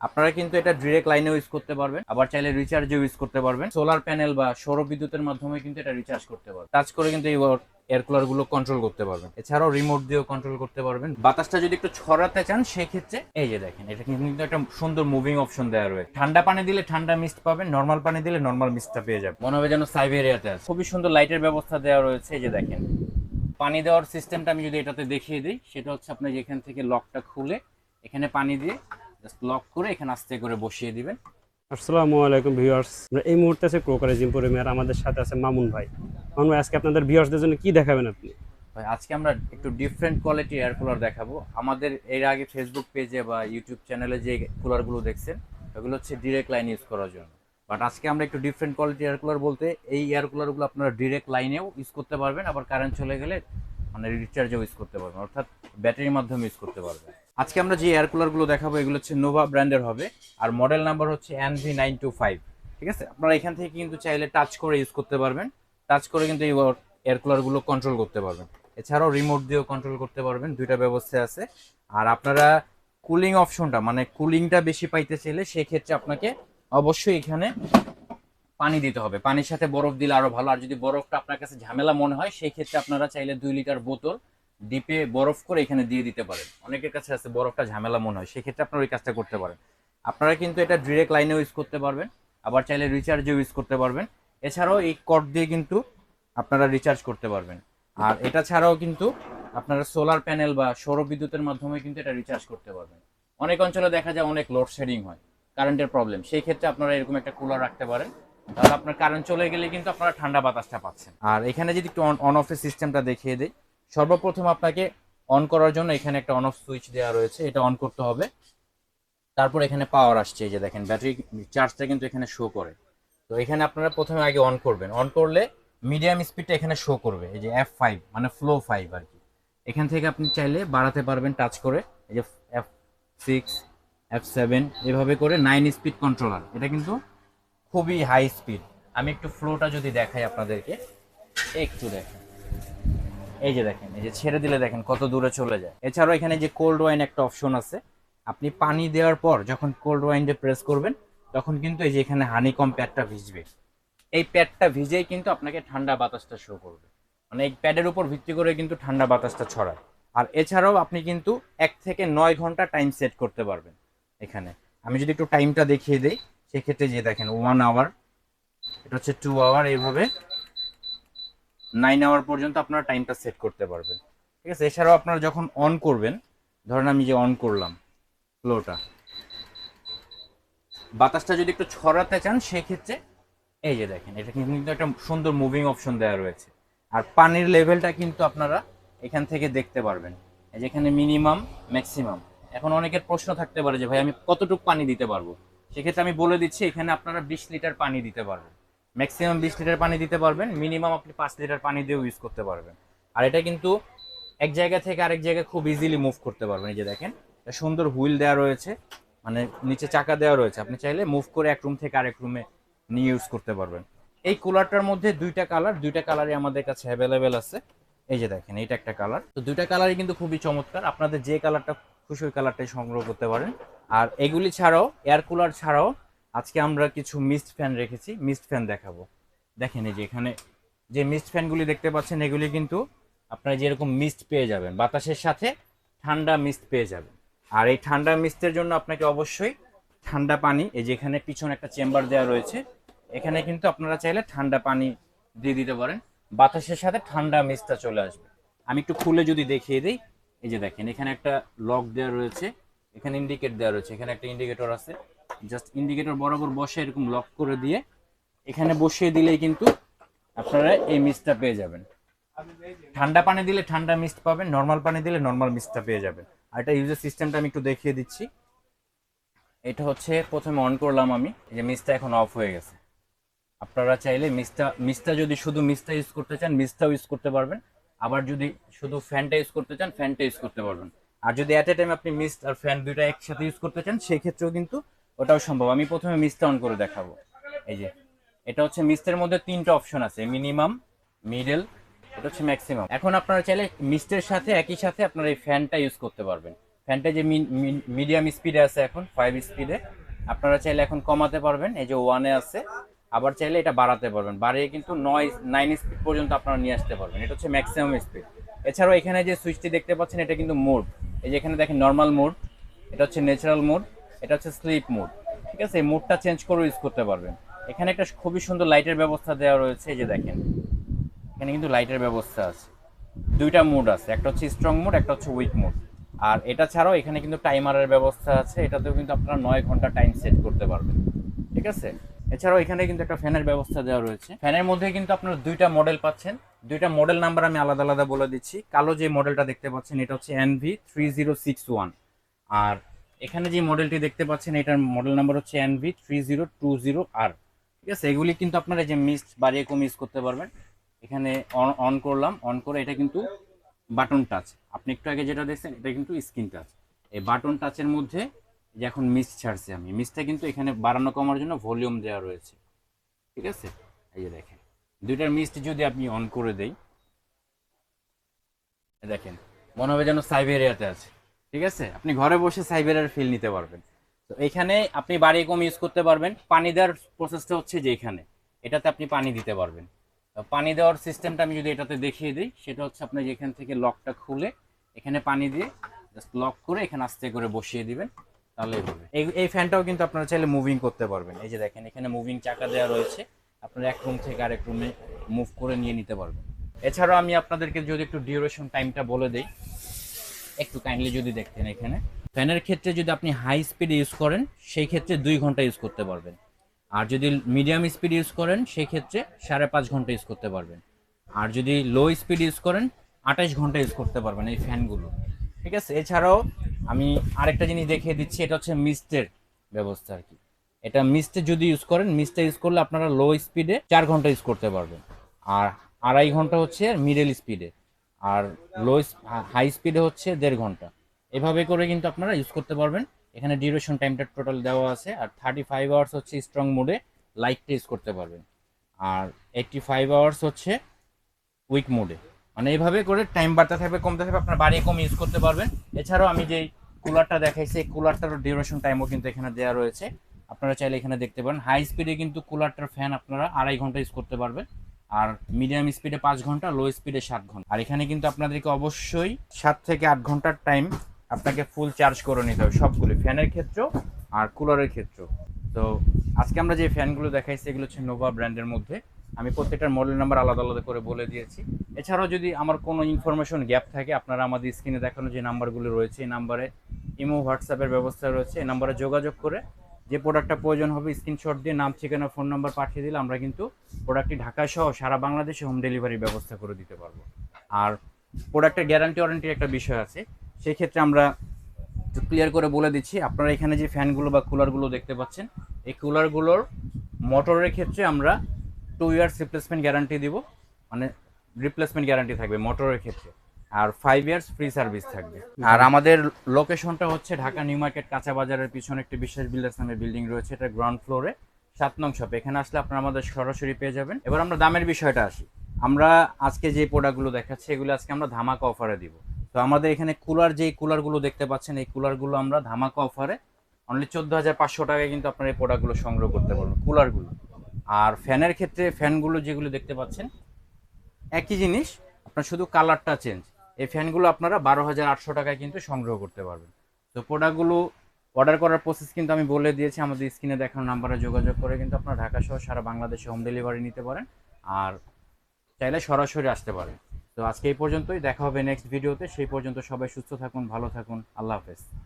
আপনারা কিন্তু এটা ডিরেক্ট লাইনে ইউজ করতে পারবেন। আবার চাইলে রিচার্জেও ইউজ করতে পারবেন। সোলার প্যানেল বা সৌর বিদ্যুতের মাধ্যমে কিন্তু এটা রিচার্জ করতে পারবেন। টাচ করে কিন্তু এই এয়ার কুলারগুলো কন্ট্রোল করতে পারবেন। এছাড়াও রিমোট দিয়েও কন্ট্রোল করতে পারবেন। বাতাসটা যদি একটু ছড়াতে চান, সেক্ষেত্রে এই যে দেখেন, এটা কিন্তু একটা সুন্দর মুভিং অপশন দেওয়া রয়েছে। ঠান্ডা পানি দিলে ঠান্ডা মিস্ট পাবেন নর্মাল পানি দিলে নর্মাল মিস্টটা পেয়ে যাবেন। মনে হবে যেন সাইবেরিয়াতে আছে। খুবই সুন্দর লাইটের ব্যবস্থা দেওয়া রয়েছে, এই যে দেখেন। পানি দেওয়ার সিস্টেমটা আমি যদি এটাতে দেখিয়ে দিই, সেটা হচ্ছে আপনি যেখান থেকে লকটা খুলে এখানে পানি দিয়ে জাস্ট লক করে এখানে আস্তে করে বসিয়ে দিবেন। আসসালামু আলাইকুম ভিউয়ার্স। আমরা এই মুহূর্তে আছে ক্রোকারে জিমপুরে মেয়ার আমাদের সাথে আছে মামুন ভাই। মামুন ভাই আজকে আপনাদের ভিউয়ার্সদের জন্য কি দেখাবেন আপনি? ভাই আজকে আমরা একটু ডিফারেন্ট কোয়ালিটি এয়ার কুলার দেখাবো। আমাদের এর আগে ফেসবুক পেজে বা ইউটিউব চ্যানেলে যে কুলারগুলো দেখছেন ওগুলো হচ্ছে ডিরেক্ট লাইন ইউজ করার জন্য। বাট আজকে আমরা একটু ডিফারেন্ট কোয়ালিটি এয়ার কুলার বলতে এই এয়ার কুলারগুলো আপনারা ডিরেক্ট লাইনেও ইউজ করতে পারবেন আবার কারেন্ট চলে গেলে মানে রিচার্জও ইউজ করতে পারবেন অর্থাৎ ব্যাটারির মাধ্যমে ইউজ করতে পারবেন আজকে আমরা যে এয়ার কুলারগুলো দেখাবো, এগুলো হচ্ছে নোভা ব্র্যান্ডের হবে, আর মডেল নাম্বার হচ্ছে N V nine two five ঠিক আছে? আপনারা এখান থেকে কিন্তু চাইলে টাচ করে ইউজ করতে পারবেন। টাচ করে কিন্তু এই এয়ার কুলারগুলো কন্ট্রোল করতে পারবেন। এছাড়াও রিমোট দিয়েও কন্ট্রোল করতে পারবেন, দুইটা ব্যবস্থা আছে। আর আপনারা কুলিং অপশনটা মানে কুলিংটা বেশি পাইতে চাইলে সেক্ষেত্রে আপনাকে অবশ্যই এখানে পানি দিতে হবে। পানির সাথে বরফ দিলে আরও ভালো। আর যদি বরফটা আপনার কাছে ঝামেলা মনে হয় সেই ক্ষেত্রে আপনারা চাইলে দুই লিটার বোতল ডিপে বরফ করে এখানে দিয়ে দিতে পারেন। অনেকের কাছে আছে বরফটা ঝামেলা মনে হয়, সেক্ষেত্রে আপনারা ওই কাজটা করতে পারেন। আপনারা কিন্তু এটা ডিরেক্ট লাইনেও ইউজ করতে পারবেন, আবার চাইলে রিচার্জেও ইউজ করতে পারবেন। এছাড়াও এই কট দিয়ে কিন্তু আপনারা রিচার্জ করতে পারবেন। আর এটা ছাড়াও কিন্তু আপনারা সোলার প্যানেল বা সৌর বিদ্যুতের মাধ্যমে কিন্তু এটা রিচার্জ করতে পারবেন। অনেক অঞ্চলে দেখা যায় অনেক লোডশেডিং হয় কারেন্টের প্রবলেম সেই ক্ষেত্রে আপনারা এরকম একটা কুলার রাখতে পারেন। তাহলে আপনার কারেন্ট চলে গেলে কিন্তু আপনারা ঠান্ডা বাতাসটা পাচ্ছেন। আর এখানে যদি একটু অন অফ অফের সিস্টেমটা দেখিয়ে দিই, সর্বপ্রথম আপনাকে অন করার জন্য এখানে একটা অন অফ সুইচ দেওয়া রয়েছে, এটা অন করতে হবে। তারপর এখানে পাওয়ার আসছে, এই যে দেখেন ব্যাটারি চার্জটা কিন্তু এখানে শো করে। তো এখানে আপনারা প্রথমে আগে অন করবেন। অন করলে মিডিয়াম স্পিডটা এখানে শো করবে, এই যে এফ ফাইভ মানে ফ্লো ফাইভ আর কি। এখান থেকে আপনি চাইলে বাড়াতে পারবেন টাচ করে, এই যে এফ সিক্স এফ সেভেন এভাবে করে নাইন স্পিড কন্ট্রোলার এটা কিন্তু খুবই হাই স্পিড আমি একটু ফ্লোটা যদি দেখাই আপনাদেরকে, একটু দেখেন। এই যে দেখেন, এই যে ছেড়ে দিলে দেখেন কত দূরে চলে যায়। এছাড়াও এখানে যে কোল্ড ওয়াইন একটা অপশন আছে, আপনি পানি দেওয়ার পর যখন কোল্ড ওয়াইন ওয়াইনটা প্রেস করবেন, তখন কিন্তু এই যে এখানে হানিকম প্যাডটা ভিজবে। এই প্যাডটা ভিজেই কিন্তু আপনাকে ঠান্ডা বাতাসটা শো করবে। মানে এই প্যাডের উপর ভিত্তি করে কিন্তু ঠান্ডা বাতাসটা ছড়ায়। আর এছাড়াও আপনি কিন্তু এক থেকে নয় ঘণ্টা টাইম সেট করতে পারবেন এখানে। আমি যদি একটু টাইমটা দেখিয়ে দিই সেক্ষেত্রে যে দেখেন ওয়ান আওয়ার এটা হচ্ছে টু আওয়ার এইভাবে নাইন আওয়ার পর্যন্ত আপনারা টাইমটা সেট করতে পারবেন। ঠিক আছে? এছাড়াও আপনারা যখন অন করবেন, ধরেন আমি যে অন করলাম ফ্লোটা বাতাসটা যদি একটু ছড়াতে চান, সেক্ষেত্রে এই যে দেখেন, এটা কিন্তু একটা সুন্দর মুভিং অপশন দেওয়া রয়েছে। আর পানির লেভেলটা কিন্তু আপনারা এখান থেকে দেখতে পারবেন। যেখানে মিনিমাম ম্যাক্সিমাম এখন অনেকের প্রশ্ন থাকতে পারে যে, ভাই, আমি কতটুকু পানি দিতে পারব? সেক্ষেত্রে আমি বলে দিচ্ছি, এখানে আপনারা বিশ লিটার পানি দিতে পারবেন। ম্যাক্সিমাম বিশ লিটার পানি দিতে পারবেন মিনিমাম আপনি পাঁচ লিটার পানি দিয়েও ইউজ করতে পারবেন। আর এটা কিন্তু এক জায়গা থেকে আরেক জায়গায় খুব ইজিলি মুভ করতে পারবেন। এই যে দেখেন সুন্দর হুইল দেওয়া রয়েছে মানে নিচে চাকা দেওয়া রয়েছে। আপনি চাইলে মুভ করে এক রুম থেকে আরেক রুমে নিয়ে ইউজ করতে পারবেন। এই কুলারটার মধ্যে দুইটা কালার দুইটা কালারই আমাদের কাছে অ্যাভেলেবেল আছে। এই যে দেখেন, এইটা একটা কালার তো দুইটা কালারই কিন্তু খুবই চমৎকার। আপনাদের যে কালারটা খুশি, ওই কালারটাই সংগ্রহ করতে পারেন। আর এগুলি ছাড়াও এয়ার কুলার ছাড়াও আজকে আমরা কিছু মিস্ট ফ্যান রেখেছি। মিস্ট ফ্যান দেখাবো। দেখেন এই যে এখানে যে মিস্ট ফ্যানগুলি দেখতে পাচ্ছেন, এগুলি কিন্তু আপনারা যেরকম মিস্ট পেয়ে যাবেন, বাতাসের সাথে ঠান্ডা মিস্ট পেয়ে যাবেন। আর এই ঠান্ডা মিস্টের জন্য আপনাকে অবশ্যই ঠান্ডা পানি, এই যে এখানে পিছনে একটা চেম্বার দেওয়া রয়েছে, এখানে কিন্তু আপনারা চাইলে ঠান্ডা পানি দিয়ে দিতে পারেন। বাতাসের সাথে ঠান্ডা মিস্টটা চলে আসবে। আমি একটু খুলে যদি দেখিয়ে দিই, এই যে দেখেন এখানে একটা লক দেওয়া রয়েছে। এখানে ইন্ডিকেট দেওয়া রয়েছে। এখানে একটা ইন্ডিকেটর আছে। জাস্ট ইন্ডিকেটর বরাবর বসে এরকম লক করে দিয়ে এখানে বসিয়ে দিলেই কিন্তু আপনারা এই মিস্টটা পেয়ে যাবেন। ঠান্ডা পানি দিলে ঠান্ডা মিস্ট পাবেন নর্মাল পানি দিলে নর্মাল মিস্টটা পেয়ে যাবেন। আর এটা ইউজার সিস্টেমটা আমি একটু দেখিয়ে দিচ্ছি। এটা হচ্ছে প্রথমে অন করলাম আমি যে মিস্টটা এখন অফ হয়ে গেছে। আপনারা চাইলে মিস্টটা মিস্টটা যদি শুধু মিস্টটা ইউজ করতে চান মিস্টটাও ইউজ করতে পারবেন। আবার যদি শুধু ফ্যানটা ইউজ করতে চান ফ্যানটা ইউজ করতে পারবেন। আর যদি অ্যাট এ টাইম আপনি মিস্ট আর ফ্যান দুইটা একসাথে ইউজ করতে চান, সেক্ষেত্রেও কিন্তু ওটাও সম্ভব। আমি প্রথমে মিস্টটা অন করে দেখাবো। এই যে, এটা হচ্ছে মিস্টের মধ্যে তিনটা অপশন আছে মিনিমাম মিডল এটা হচ্ছে ম্যাক্সিমাম এখন আপনারা চাইলে মিস্টের সাথে, একই সাথে আপনারা এই ফ্যানটা ইউজ করতে পারবেন। ফ্যানটা যে মিডিয়াম স্পিডে আছে এখন ফাইভ স্পিডে আপনারা চাইলে এখন কমাতে পারবেন। এই যে ওয়ানে আছে, আবার চাইলে এটা বাড়াতে পারবেন। বাড়িয়ে কিন্তু নয় নাইন স্পিড পর্যন্ত আপনারা নিয়ে আসতে পারবেন। এটা হচ্ছে ম্যাক্সিমাম স্পিড এছাড়াও এখানে যে সুইচটি দেখতে পাচ্ছেন, এটা কিন্তু মোড এই যে এখানে দেখেন নর্মাল মোড এটা হচ্ছে ন্যাচারাল মোড এটা হচ্ছে স্লিপ মোড ঠিক আছে? এই মোডটা চেঞ্জ করে ইউজ করতে পারবেন। এখানে একটা খুবই সুন্দর লাইটের ব্যবস্থা দেওয়া রয়েছে, এই যে দেখেন। এখানে কিন্তু লাইটের ব্যবস্থা আছে। দুইটা মোড আছে, একটা হচ্ছে স্ট্রং মোড একটা হচ্ছে উইক মোড আর এটা ছাড়াও এখানে কিন্তু টাইমারের ব্যবস্থা আছে, এটাতেও কিন্তু আপনারা নয় ঘণ্টা টাইম সেট করতে পারবেন, ঠিক আছে? এছাড়াও এখানে কিন্তু একটা ফ্যানের ব্যবস্থা দেওয়া রয়েছে। ফ্যানের মধ্যে কিন্তু আপনারা দুইটা মডেল পাচ্ছেন। দুইটা মডেল নাম্বার আমি আলাদা আলাদা বলে দিচ্ছি। কালো যে মডেলটা দেখতে পাচ্ছেন, এটা হচ্ছে NV three zero six one আর এখানে যে মডেলটি দেখতে পাচ্ছেন, এটার মডেল নাম্বার হচ্ছে NV three zero two zero আর ঠিক আছে? এগুলি কিন্তু আপনারা যে মিস্ট বাড়িয়ে কম ইউজ করতে পারবেন। এখানে অন অন করলাম অন করে এটা কিন্তু বাটন টাচ আপনি একটু আগে যেটা দেখছেন, এটা কিন্তু স্ক্রিন টাচ এই বাটন টাচের মধ্যে যে এখন মিস ছাড়ছি আমি। মিসটা কিন্তু এখানে বাড়ানো কমার জন্য ভলিউম দেওয়া রয়েছে। ঠিক আছে? এই যে দেখেন। দুইটার মিস্ট যদি আপনি অন করে দেই, দেখেন, মনে হবে যেন সাইবেরিয়াতে আছে। ঠিক আছে? আপনি ঘরে বসে সাইবেরিয়ার ফিল নিতে পারবেন। তো এখানে আপনি বাড়ি কম ইউজ করতে পারবেন। পানি দেওয়ার প্রসেসটা হচ্ছে যে এখানে। এটাতে আপনি পানি দিতে পারবেন। পানি দেওয়ার সিস্টেমটা আমি যদি এটাতে দেখিয়ে দিই, সেটা হচ্ছে আপনি যেখান থেকে লকটা খুলে, এখানে পানি দিয়ে জাস্ট লক করে এখানে আস্তে করে বসিয়ে দিবেন। তাহলেই হবে। এই এই ফ্যানটাও কিন্তু আপনারা চাইলে মুভিং করতে পারবেন। এই যে দেখেন, এখানে মুভিং চাকা দেওয়া রয়েছে। আপনারা এক রুম থেকে আরেক রুমে মুভ করে নিয়ে নিতে পারবেন। এছাড়াও আমি আপনাদেরকে যদি একটু ডিউরেশন টাইমটা বলে দেই, একটু কাইন্ডলি যদি দেখতেন এখানে। ফ্যানের ক্ষেত্রে যদি আপনি হাই স্পিড ইউজ করেন, সেই ক্ষেত্রে দুই ঘণ্টা ইউজ করতে পারবেন। আর যদি মিডিয়াম স্পিড ইউজ করেন, সেই ক্ষেত্রে সাড়ে পাঁচ ঘণ্টা ইউজ করতে পারবেন। আর যদি লো স্পিড ইউজ করেন, আঠাশ ঘণ্টা ইউজ করতে পারবেন এই ফ্যানগুলো। ঠিক আছে? এছাড়াও আমি আরেকটা জিনিস দেখিয়ে দিচ্ছি, এটা হচ্ছে মিস্টের ব্যবস্থা আর কি। এটা মিস্টে যদি ইউজ করেন, মিস্টে ইউজ করলে আপনারা লো স্পিডে চার ঘণ্টা ইউজ করতে পারবেন। আর আড়াই ঘণ্টা হচ্ছে মিডল স্পিডে আর লো হাই স্পিডে হচ্ছে দেড় ঘণ্টা। এভাবে করে কিন্তু আপনারা ইউজ করতে পারবেন। এখানে ডিউরেশন টাইমটা টোটাল দেওয়া আছে। আর থার্টি ফাইভ আওয়ার্স হচ্ছে স্ট্রং মোডে লাইটটা ইউজ করতে পারবেন। আর এইটটি ফাইভ আওয়ার্স হচ্ছে উইক মোডে মানে এইভাবে করে টাইম বাড়তে থাকবে, কমতে থাকবে, আপনার বাড়ি কম ইউজ করতে পারবেন। এছাড়াও আমি যেই কুলারটা দেখাইছি, এই কুলারটারও ডিউরেশন টাইমও কিন্তু এখানে দেওয়া রয়েছে। আপনারা চাইলে এখানে দেখতে পারেন। হাই স্পিডে কিন্তু কুলারটার ফ্যান আপনারা আড়াই ঘণ্টা ইউজ করতে পারবেন। আর মিডিয়াম স্পিডে পাঁচ ঘণ্টা লো স্পিডে সাত ঘণ্টা। আর এখানে কিন্তু আপনাদেরকে অবশ্যই সাত থেকে আট ঘণ্টার টাইম আপনাকে ফুল চার্জ করে নিতে হবে সবগুলি। ফ্যানের ক্ষেত্রেও আর কুলারের ক্ষেত্রেও। তো আজকে আমরা যে ফ্যানগুলো দেখাইছি, এগুলো হচ্ছে নোভা ব্র্যান্ডের মধ্যে। আমি প্রত্যেকটার মডেল নাম্বার আলাদা আলাদা করে বলে দিয়েছি। এছাড়াও যদি আমার কোনো ইনফরমেশন গ্যাপ থাকে, আপনারা আমাদের স্ক্রিনে দেখানো যে নাম্বারগুলো রয়েছে, এই নাম্বারে ইমো হোয়াটসঅ্যাপের ব্যবস্থা রয়েছে, এই নাম্বারে যোগাযোগ করে যে প্রোডাক্টটা প্রয়োজন হবে স্ক্রিনশট দিয়ে নাম, ঠিকানা ফোন নাম্বার পাঠিয়ে দিলে আমরা কিন্তু প্রোডাক্টটি ঢাকা সহ সারা বাংলাদেশে হোম ডেলিভারির ব্যবস্থা করে দিতে পারব। আর প্রোডাক্টের গ্যারান্টি ওয়ারেন্টির একটা বিষয় আছে সেই ক্ষেত্রে আমরা ক্লিয়ার করে বলে দিচ্ছি, আপনারা এখানে যে ফ্যানগুলো বা কুলারগুলো দেখতে পাচ্ছেন, এই কুলারগুলোর মোটরের ক্ষেত্রে আমরা টু ইয়ার্স রিপ্লেসমেন্ট গ্যারান্টি দিব মানে রিপ্লেসমেন্ট গ্যারান্টি থাকবে মোটরের ক্ষেত্রে। আর ফাইভ ইয়ার্স ফ্রি সার্ভিস থাকবে। আর আমাদের লোকেশনটা হচ্ছে ঢাকা নিউ মার্কেট কাঁচা বাজারের পিছনে একটি বিশেষ বিল্ডার্স নামের বিল্ডিং রয়েছে, এটা গ্রাউন্ড ফ্লোরে সাত নং শপ এখানে আসলে আপনারা আমাদের সরাসরি পেয়ে যাবেন। এবার আমরা দামের বিষয়টা আসি। আমরা আজকে যে প্রোডাক্টগুলো দেখাচ্ছি, এগুলো আজকে আমরা ধামাকা অফারে দিব। তো আমাদের এখানে কুলার যেই কুলারগুলো দেখতে পাচ্ছেন, এই কুলারগুলো আমরা ধামাকা অফারে অনলি চোদ্দ হাজার পাঁচশো টাকায় কিন্তু আপনারা এই প্রোডাক্টগুলো সংগ্রহ করতে পারবেন কুলারগুলো আর ফ্যানের ক্ষেত্রে ফ্যানগুলো যেগুলো দেখতে পাচ্ছেন, একই জিনিস, আপনার শুধু কালারটা চেঞ্জ। এই ফ্যানগুলো আপনারা বারো হাজার আটশো টাকায় কিন্তু সংগ্রহ করতে পারবেন। তো প্রোডাক্টগুলো অর্ডার করার প্রসেস কিন্তু আমি বলে দিয়েছি, আমাদের স্ক্রিনে দেখানো নাম্বারে যোগাযোগ করে কিন্তু আপনারা ঢাকা সহ সারা বাংলাদেশে হোম ডেলিভারি নিতে পারেন আর চাইলে সরাসরি আসতে পারেন। তো আজকে এই পর্যন্তই, দেখা হবে নেক্সট ভিডিওতে সেই পর্যন্ত সবাই সুস্থ থাকুন, ভালো থাকুন, আল্লাহ হাফেজ।